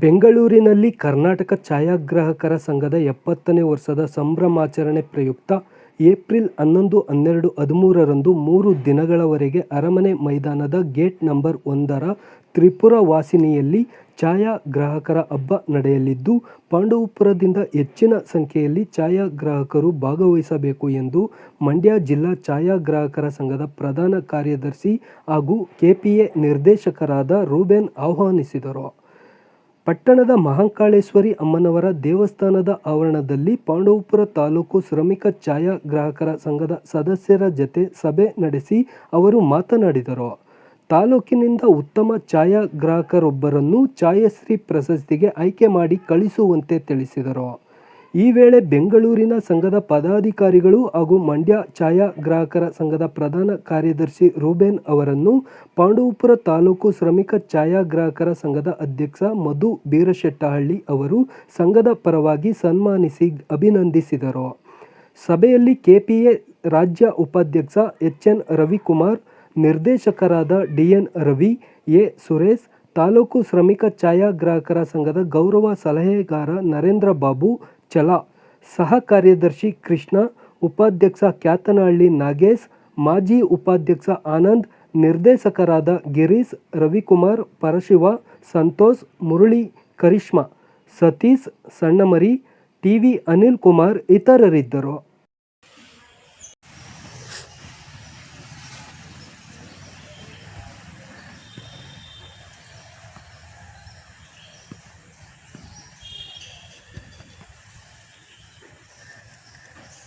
ಬೆಂಗಳೂರಿನಲ್ಲಿ ಕರ್ನಾಟಕ ಛಾಯಾಗ್ರಾಹಕರ ಸಂಘದ ಎಪ್ಪತ್ತನೇ ವರ್ಷದ ಸಂಭ್ರಮಾಚರಣೆ ಪ್ರಯುಕ್ತ ಏಪ್ರಿಲ್ ಹನ್ನೊಂದು, ಹನ್ನೆರಡು, ಹದಿಮೂರರಂದು ಮೂರು ದಿನಗಳವರೆಗೆ ಅರಮನೆ ಮೈದಾನದ ಗೇಟ್ ನಂಬರ್ ಒಂದರ ತ್ರಿಪುರ ವಾಸಿನಿಯಲ್ಲಿ ಛಾಯಾಗ್ರಾಹಕರ ಹಬ್ಬ ನಡೆಯಲಿದ್ದು, ಪಾಂಡವಪುರದಿಂದ ಹೆಚ್ಚಿನ ಸಂಖ್ಯೆಯಲ್ಲಿ ಛಾಯಾಗ್ರಾಹಕರು ಭಾಗವಹಿಸಬೇಕು ಎಂದು ಮಂಡ್ಯ ಜಿಲ್ಲಾ ಛಾಯಾಗ್ರಾಹಕರ ಸಂಘದ ಪ್ರಧಾನ ಕಾರ್ಯದರ್ಶಿ ಹಾಗೂ ಕೆಪಿಎ ನಿರ್ದೇಶಕರಾದ ರೂಬೆನ್ ಆಹ್ವಾನಿಸಿದರು. ಪಟ್ಟಣದ ಮಹಾಂಕಾಳೇಶ್ವರಿ ಅಮ್ಮನವರ ದೇವಸ್ಥಾನದ ಆವರಣದಲ್ಲಿ ಪಾಂಡವಪುರ ತಾಲೂಕು ಶ್ರಮಿಕ ಛಾಯಾಗ್ರಾಹಕರ ಸಂಘದ ಸದಸ್ಯರ ಜತೆ ಸಭೆ ನಡೆಸಿ ಅವರು ಮಾತನಾಡಿದರು. ತಾಲೂಕಿನಿಂದ ಉತ್ತಮ ಛಾಯಾಗ್ರಾಹಕರೊಬ್ಬರನ್ನು ಛಾಯಾಶ್ರೀ ಪ್ರಶಸ್ತಿಗೆ ಆಯ್ಕೆ ಮಾಡಿ ಕಳಿಸುವಂತೆ ತಿಳಿಸಿದರು. ಈ ವೇಳೆ ಬೆಂಗಳೂರಿನ ಸಂಘದ ಪದಾಧಿಕಾರಿಗಳು ಹಾಗೂ ಮಂಡ್ಯ ಛಾಯಾಗ್ರಾಹಕರ ಸಂಘದ ಪ್ರಧಾನ ಕಾರ್ಯದರ್ಶಿ ರೂಬೇನ್ ಅವರನ್ನು ಪಾಂಡವಪುರ ತಾಲೂಕು ಶ್ರಮಿಕ ಛಾಯಾಗ್ರಾಹಕರ ಸಂಘದ ಅಧ್ಯಕ್ಷ ಮಧು ಬೀರಶೆಟ್ಟಹಳ್ಳಿ ಅವರು ಸಂಘದ ಪರವಾಗಿ ಸನ್ಮಾನಿಸಿ ಅಭಿನಂದಿಸಿದರು. ಸಭೆಯಲ್ಲಿ ಕೆಪಿಎ ರಾಜ್ಯ ಉಪಾಧ್ಯಕ್ಷ ಎಚ್ ಎನ್ ರವಿಕುಮಾರ್, ನಿರ್ದೇಶಕರಾದ ಡಿಎನ್ ರವಿ, ಎ ಸುರೇಶ್, ತಾಲೂಕು ಶ್ರಮಿಕ ಛಾಯಾಗ್ರಾಹಕರ ಸಂಘದ ಗೌರವ ಸಲಹೆಗಾರ ನರೇಂದ್ರ ಬಾಬು ಚಲ. ಸಹ ಕಾರ್ಯದರ್ಶಿ ಕೃಷ್ಣ, ಉಪಾಧ್ಯಕ್ಷ ಕ್ಯಾತನಹಳ್ಳಿ ನಾಗೇಶ್, ಮಾಜಿ ಉಪಾಧ್ಯಕ್ಷ ಆನಂದ್, ನಿರ್ದೇಶಕರಾದ ಗಿರೀಶ್, ರವಿಕುಮಾರ್, ಪರಶಿವ, ಸಂತೋಷ್, ಮುರಳಿ, ಕರಿಷ್ಮಾ, ಸತೀಶ್, ಸಣ್ಣಮರಿ, ಟಿ ವಿ ಅನಿಲ್ ಕುಮಾರ್ ಇತರರಿದ್ದರು.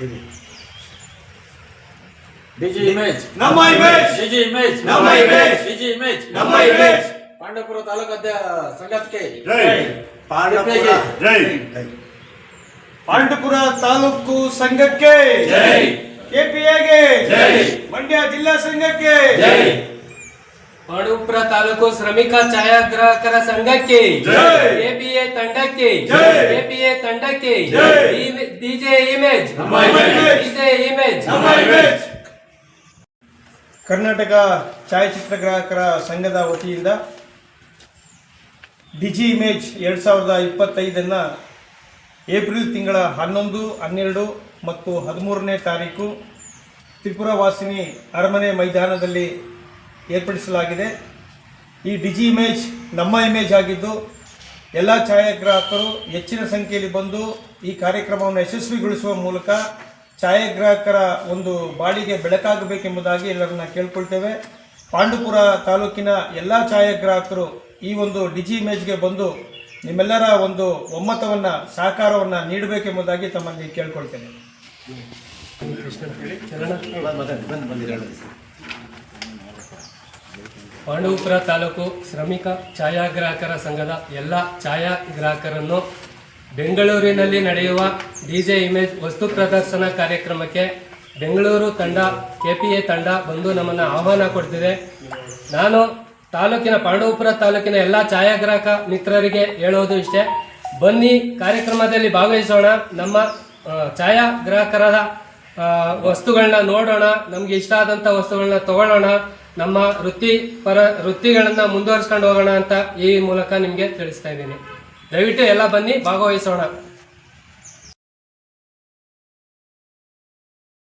ನಮ್ಮ image. DJ ನಮ್ಮ ಇಮೇಜ್ ಡಿಜಿ ಇಮೇಜ್ ನಮ್ಮ ಇಮೇಜ್ ಡಿಜಿ ಇಮೇಜ್ ನಮ್ಮ ಇಮೇಜ್ ಇಮೇಜ್ ಪಾಂಡವಪುರ ತಾಲೂಕು ಸಂಘಕ್ಕೆ ಜೈ. ಪಾಂಡವಪುರ. ಜೈ. ಪಾಂಡವಪುರ ತಾಲೂಕು ಸಂಘಕ್ಕೆ ಜೈ. ಕೆಪಿಎಗೆ ಜೈ. ಮಂಡ್ಯ ಜಿಲ್ಲಾ ಸಂಘಕ್ಕೆ ಜೈ. ಪಾಂಡವಪುರ ತಾಲೂಕು ಶ್ರಮಿಕ ಛಾಯಾಗ್ರಾಹಕರ ಸಂಘಕ್ಕೆ. ಎಪಿಎ ತಂಡಕ್ಕೆ. ಎಪಿಎ ತಂಡಕ್ಕೆ ಜೈ. DJ image. DJ image Karnataka image Karnataka ಛಾಯಾಚಿತ್ರಗ್ರಾಹಕರ ಸಂಘದ ವತಿಯಿಂದ ಡಿಜಿ ಇಮೇಜ್ ಎರಡು ಸಾವಿರದ ಇಪ್ಪತ್ತೈದನ್ನು ಏಪ್ರಿಲ್ ತಿಂಗಳ ಹನ್ನೊಂದು ಹನ್ನೆರಡು ಮತ್ತು ಹದಿಮೂರನೇ ತಾರೀಕು ತ್ರಿಪುರ ವಾಸಿನಿ ಅರಮನೆ ಮೈದಾನದಲ್ಲಿ ಏರ್ಪಡಿಸಲಾಗಿದೆ. ಈ ಡಿಜಿ ಇಮೇಜ್ ನಮ್ಮ ಇಮೇಜ್ ಆಗಿದ್ದು ಎಲ್ಲ ಛಾಯಾಗ್ರಾಹಕರು ಹೆಚ್ಚಿನ ಸಂಖ್ಯೆಯಲ್ಲಿ ಬಂದು ಈ ಕಾರ್ಯಕ್ರಮವನ್ನು ಯಶಸ್ವಿಗೊಳಿಸುವ ಮೂಲಕ ಛಾಯಾಗ್ರಾಹಕರ ಒಂದು ಬಾಳಿಗೆ ಬೆಳಕಾಗಬೇಕೆಂಬುದಾಗಿ ಎಲ್ಲರನ್ನ ಕೇಳ್ಕೊಳ್ತೇವೆ. ಪಾಂಡುಪುರ ತಾಲೂಕಿನ ಎಲ್ಲ ಛಾಯಾಗ್ರಾಹಕರು ಈ ಒಂದು ಡಿಜಿ ಇಮೇಜ್ಗೆ ಬಂದು ನಿಮ್ಮೆಲ್ಲರ ಒಂದು ಒಮ್ಮತವನ್ನು, ಸಹಕಾರವನ್ನು ನೀಡಬೇಕೆಂಬುದಾಗಿ ತಮ್ಮಲ್ಲಿ ಕೇಳ್ಕೊಳ್ತೇನೆ. ಪಾಂಡವಪುರ ತಾಲೂಕು ಶ್ರಮಿಕ ಛಾಯಾಗ್ರಾಹಕರ ಸಂಘದ ಎಲ್ಲ ಛಾಯಾಗ್ರಾಹಕರನ್ನು ಬೆಂಗಳೂರಿನಲ್ಲಿ ನಡೆಯುವ ಡಿಜೆ ಇಮೇಜ್ ವಸ್ತು ಪ್ರದರ್ಶನ ಕಾರ್ಯಕ್ರಮಕ್ಕೆ ಬೆಂಗಳೂರು ತಂಡ, ಕೆ ಪಿ ಎ ತಂಡ ಬಂದು ನಮ್ಮನ್ನು ಆಹ್ವಾನ ಕೊಡ್ತಿದೆ. ನಾನು ತಾಲೂಕಿನ ಪಾಂಡವಪುರ ತಾಲೂಕಿನ ಎಲ್ಲ ಛಾಯಾಗ್ರಾಹಕ ಮಿತ್ರರಿಗೆ ಹೇಳೋದು ಇಷ್ಟೇ. ಬನ್ನಿ ಕಾರ್ಯಕ್ರಮದಲ್ಲಿ ಭಾಗವಹಿಸೋಣ. ನಮ್ಮ ಛಾಯಾಗ್ರಾಹಕರ ವಸ್ತುಗಳನ್ನ ನೋಡೋಣ. ನಮ್ಗೆ ಇಷ್ಟ ಆದಂಥ ವಸ್ತುಗಳನ್ನ ತಗೊಳ್ಳೋಣ. ನಮ್ಮ ವೃತ್ತಿ ಪರ ವೃತ್ತಿಗಳನ್ನ ಮುಂದುವರಿಸ್ಕೊಂಡು ಹೋಗೋಣ ಅಂತ ಈ ಮೂಲಕ ನಿಮಗೆ ತಿಳಿಸ್ತಾ ಇದ್ದೀನಿ. ದಯವಿಟ್ಟು ಎಲ್ಲ ಬನ್ನಿ, ಭಾಗವಹಿಸೋಣ.